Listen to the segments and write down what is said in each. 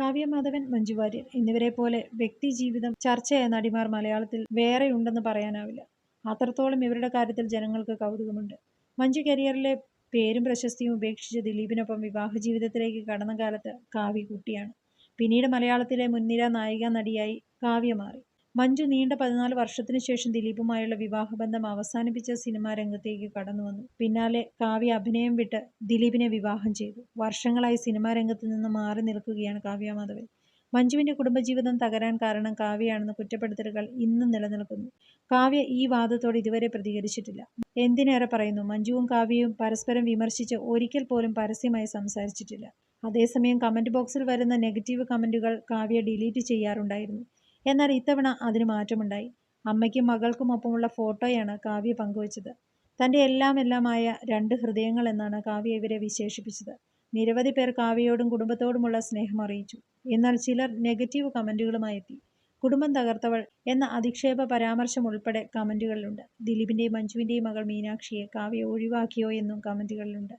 കാവ്യ മാധവൻ മഞ്ജു വാര്യർ എന്നിവരെ പോലെ വ്യക്തി ജീവിതം ചർച്ചയായ നടിമാർ മലയാളത്തിൽ വേറെയുണ്ടെന്ന് പറയാനാവില്ല. അത്രത്തോളം ഇവരുടെ കാര്യത്തിൽ ജനങ്ങൾക്ക് കൗതുകമുണ്ട്. മഞ്ജു കരിയറിലെ പേരും പ്രശസ്തിയും ഉപേക്ഷിച്ച് ദിലീപിനൊപ്പം വിവാഹ ജീവിതത്തിലേക്ക് കടന്ന കാലത്ത് കാവ്യ കുട്ടിയാണ് പിന്നീട് മലയാളത്തിലെ മുൻനിര നായിക നടിയായി കാവ്യ മാറി. മഞ്ജു നീണ്ട പതിനാല് വർഷത്തിനു ശേഷം ദിലീപുമായുള്ള വിവാഹബന്ധം അവസാനിപ്പിച്ച സിനിമാ രംഗത്തേക്ക് കടന്നു വന്നു. പിന്നാലെ കാവ്യ അഭിനയം വിട്ട് ദിലീപിനെ വിവാഹം ചെയ്തു. വർഷങ്ങളായി സിനിമാ രംഗത്ത് നിന്ന് മാറി നിൽക്കുകയാണ് കാവ്യ മാധവൻ. മഞ്ജുവിന്റെ കുടുംബജീവിതം തകരാൻ കാരണം കാവ്യയാണെന്ന കുറ്റപ്പെടുത്തലുകൾ ഇന്നും നിലനിൽക്കുന്നു. കാവ്യ ഈ വാദത്തോട് ഇതുവരെ പ്രതികരിച്ചിട്ടില്ല. എന്തിനേറെ പറയുന്നു? മഞ്ജുവും കാവ്യയും പരസ്പരം വിമർശിച്ച് ഒരിക്കൽ പോലും പരസ്യമായി സംസാരിച്ചിട്ടില്ല. അതേസമയം കമന്റ് ബോക്സിൽ വരുന്ന നെഗറ്റീവ് കമന്റുകൾ കാവ്യ ഡിലീറ്റ് ചെയ്യാറുണ്ടായിരുന്നു. എന്നാൽ ഇത്തവണ അതിന് മാറ്റമുണ്ടായി. അമ്മയ്ക്കും മകൾക്കുമൊപ്പമുള്ള ഫോട്ടോയാണ് കാവ്യ പങ്കുവച്ചത്. തന്റെ എല്ലാം എല്ലാമായ രണ്ട് ഹൃദയങ്ങൾ എന്നാണ് കാവ്യ ഇവരെ വിശേഷിപ്പിച്ചത്. നിരവധി പേർ കാവ്യയോടും കുടുംബത്തോടുമുള്ള സ്നേഹം അറിയിച്ചു. എന്നാൽ ചിലർ നെഗറ്റീവ് കമന്റുകളുമായി എത്തി. കുടുംബം തകർത്തവൾ എന്ന അധിക്ഷേപ പരാമർശം ഉൾപ്പെടെ കമന്റുകളിലുണ്ട് ദിലീപിന്റെയും മഞ്ജുവിന്റെയും മകൾ മീനാക്ഷിയെ കാവ്യ ഒഴിവാക്കിയോ എന്നും കമന്റുകളിലുണ്ട്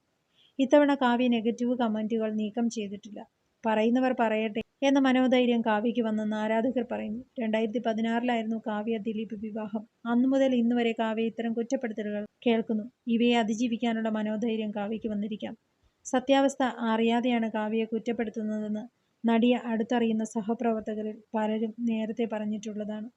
ഇത്തവണ കാവ്യ നെഗറ്റീവ് കമന്റുകൾ നീക്കം ചെയ്തിട്ടില്ല. പറയുന്നവർ പറയട്ടെ എന്ന മനോധൈര്യം കാവ്യയ്ക്ക് വന്നെന്ന് ആരാധകർ പറയുന്നു. രണ്ടായിരത്തി പതിനാറിലായിരുന്നു കാവ്യ ദിലീപ് വിവാഹം. അന്നു മുതൽ ഇന്ന് വരെ കാവ്യ ഇത്തരം കുറ്റപ്പെടുത്തലുകൾ കേൾക്കുന്നു. ഇവയെ അതിജീവിക്കാനുള്ള മനോധൈര്യം കാവ്യയ്ക്ക് വന്നിരിക്കാം. സത്യാവസ്ഥ അറിയാതെയാണ് കാവ്യയെ കുറ്റപ്പെടുത്തുന്നതെന്ന് നടിയെ അടുത്തറിയുന്ന സഹപ്രവർത്തകരിൽ പലരും നേരത്തെ പറഞ്ഞിട്ടുള്ളതാണ്.